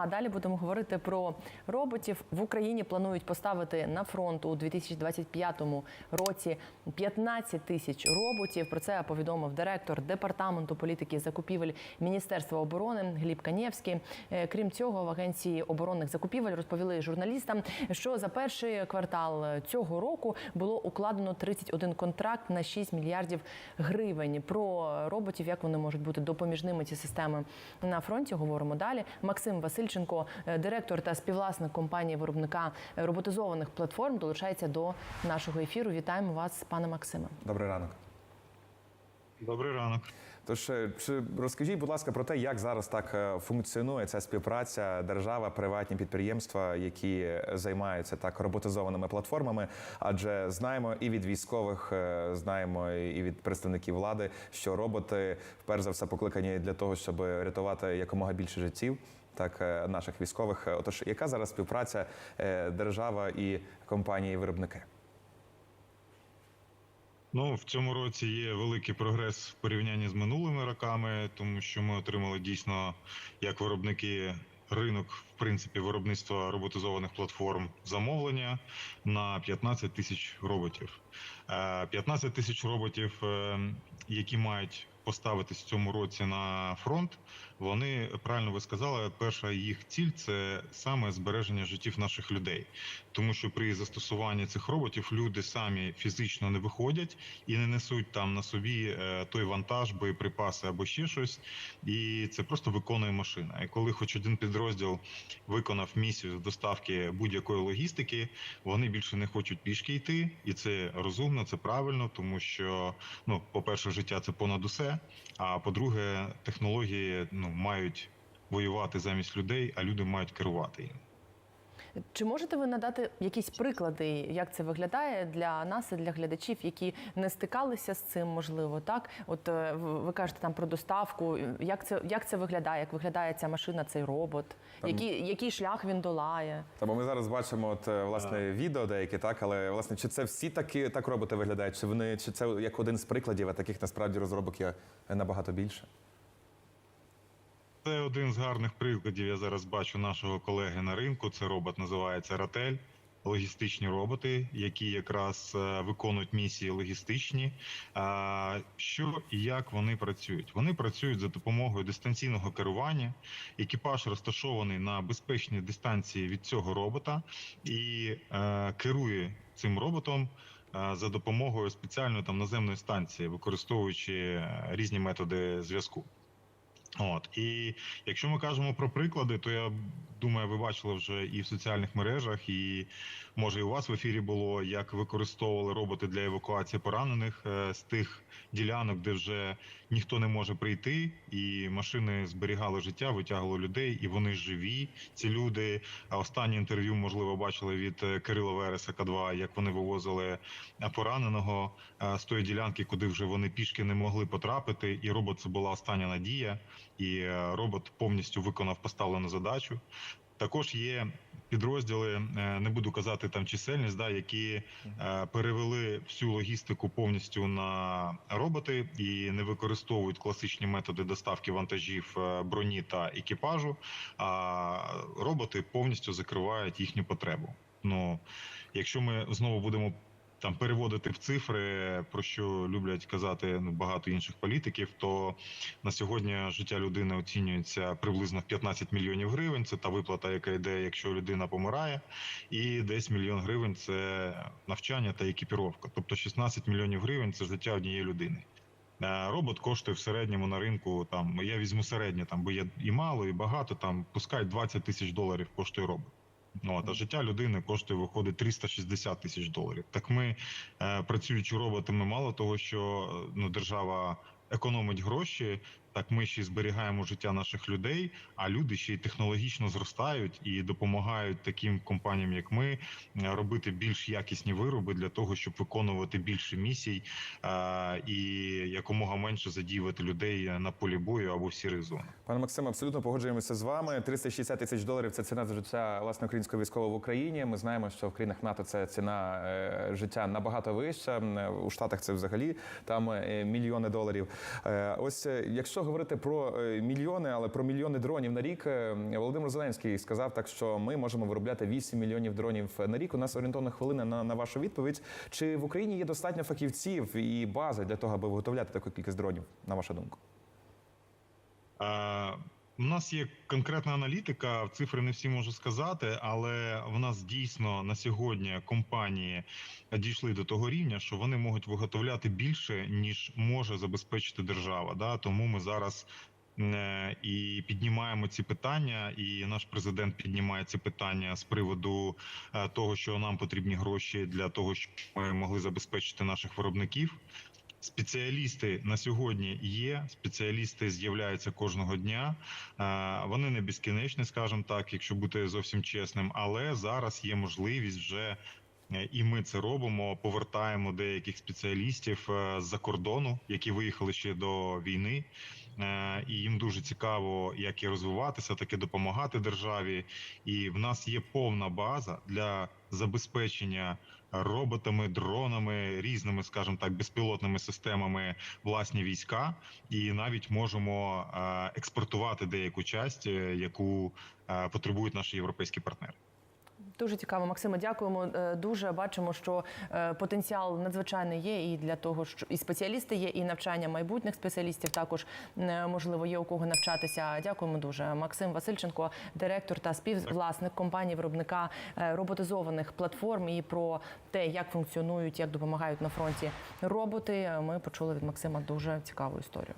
А далі будемо говорити про роботів. В Україні планують поставити на фронт у 2025 році 15 тисяч роботів. Про це повідомив директор департаменту політики закупівель Міністерства оборони Гліб Канєвський. Е, Крім цього, в агенції оборонних закупівель розповіли журналістам, що за перший квартал цього року було укладено 31 контракт на 6 мільярдів гривень. Про роботів, як вони можуть бути допоміжними ці системи на фронті. Говоримо далі. Максим Васильченко, е, директор та співвласник компанії виробника роботизованих платформ, долучається до нашого ефіру. Вітаємо вас, пане Максиме. Добрий ранок. Добрий ранок. Тож е, чи розкажіть, будь ласка, про те, як зараз так е, функціонує ця співпраця держава, приватні підприємства, які займаються так роботизованими платформами? Адже знаємо і від військових, знаємо і від представників влади, що роботи перш за все покликані для того, щоб рятувати якомога більше життів. Так, е, наших військових. Отож, яка зараз співпраця е, держава і компанії виробники? Ну в цьому році є великий прогрес в порівнянні з минулими роками, тому що ми отримали дійсно як виробники ринок, в принципі, виробництва роботизованих платформ замовлення на 15 тисяч роботів. Е, 15 тисяч роботів, е, які мають поставитись в цьому році на фронт. Вони правильно ви сказали, перша їх ціль це саме збереження життів наших людей, тому що при застосуванні цих роботів люди самі фізично не виходять і не несуть там на собі е, той вантаж, боєприпаси або ще щось, і це просто виконує машина. І коли хоч один підрозділ виконав місію з доставки будь-якої логістики, вони більше не хочуть пішки йти, і це розумно, це правильно, тому що ну, по-перше, життя це понад усе. А по-друге, технології ну мають воювати замість людей, а люди мають керувати їм. Чи можете ви надати якісь приклади, як це виглядає для нас і для глядачів, які не стикалися з цим, можливо, так? От е, ви кажете там про доставку. Як це як це виглядає? Як виглядає ця машина, цей робот? Там- Який, який шлях він долає? Та бо ми зараз бачимо от е, власне відео деякі, так але власне чи це всі такі так роботи виглядають? Чи вони чи це як один з прикладів, а таких насправді розробок є набагато більше? Це один з гарних прикладів. Я зараз бачу нашого колеги на ринку. Це робот називається Ратель. Логістичні роботи, які якраз е, виконують місії логістичні. Що і як вони працюють? Вони працюють за допомогою дистанційного керування. Екіпаж розташований на безпечній дистанції від цього робота і е, керує цим роботом е, за допомогою спеціальної там наземної станції, використовуючи різні методи зв'язку. От. І якщо ми кажемо про приклади, то я думаю, ви бачили вже і в соціальних мережах, і може і у вас в ефірі було як використовували роботи для евакуації поранених е, з тих ділянок, де вже ніхто не може прийти, і машини зберігали життя, витягували людей, і вони живі. Ці люди. А останнє інтерв'ю, можливо, бачили від е, Кирила Вереса К2, як вони вивозили е, пораненого з тої ділянки, куди вже вони пішки не могли потрапити, і робот це була остання надія, і робот повністю виконав поставлену задачу. Також є підрозділи, е, не буду казати там чисельність, да, які е, перевели всю логістику повністю на роботи і не використовують класичні методи доставки вантажів е, броні та екіпажу. А роботи повністю закривають їхню потребу. Ну, якщо ми знову будемо там переводити в цифри, про що люблять казати ну, багато інших політиків, то на сьогодні життя людини оцінюється приблизно в 15 мільйонів гривень. Це та виплата, яка йде, якщо людина помирає, і десь мільйон гривень це навчання та екіпіровка. Тобто 16 мільйонів гривень це життя однієї людини. Е, Робот коштує в середньому на ринку. Там я візьму середнє, там бо є і мало, і багато. Там пускай 20 тисяч доларів коштує робот. Ну, а життя людини коштує виходить 360 тисяч доларів. Так ми, е, працюючи роботами, мало того, що е, ну, держава економить гроші, так ми ще й зберігаємо життя наших людей, а люди ще й технологічно зростають і допомагають таким компаніям, як ми, е, робити більш якісні вироби для того, щоб виконувати більше місій е, і якомога менше задіювати людей на полі бою або в сірих зонах. Пане Максиме, абсолютно погоджуємося з вами. 360 тисяч доларів це ціна за життя власне українського військового в Україні. Ми знаємо, що в країнах НАТО це ціна е, життя набагато вища. У Штатах це взагалі там мільйони доларів. Ось якщо говорити про е, мільйони, але про мільйони дронів на рік. е, Володимир Зеленський сказав так, що ми можемо виробляти 8 мільйонів дронів на рік. У нас орієнтовна хвилина на, на вашу відповідь. Чи в Україні є достатньо фахівців і бази для того, аби виготовляти таку кількість дронів? На вашу думку? Е, У нас є конкретна аналітика, цифри не всі можу сказати, але в нас дійсно на сьогодні компанії дійшли до того рівня, що вони можуть виготовляти більше ніж може забезпечити держава. Да? Тому ми зараз е, і піднімаємо ці питання, і наш президент піднімає ці питання з приводу е, того, що нам потрібні гроші для того, щоб ми могли забезпечити наших виробників. Спеціалісти на сьогодні є. Спеціалісти з'являються кожного дня. Е, Вони не безкінечні, скажімо так, якщо бути зовсім чесним. Але зараз є можливість вже. Е, І ми це робимо. Повертаємо деяких спеціалістів е, з-за кордону, які виїхали ще до війни, Е, і їм дуже цікаво, як і розвиватися, так і допомагати державі. І в нас є повна база для забезпечення роботами, дронами, різними, скажімо так, безпілотними системами власні війська, і навіть можемо експортувати деяку часть, яку потребують наші європейські партнери. Дуже цікаво, Максиме. Дякуємо. Е, Дуже бачимо, що е, потенціал надзвичайний є і для того, що і спеціалісти є, і навчання майбутніх спеціалістів також е, можливо є у кого навчатися. Дякуємо дуже. Максим Васильченко, директор та співвласник компанії виробника роботизованих платформ. І про те, як функціонують, як допомагають на фронті роботи. Ми почули від Максима дуже цікаву історію.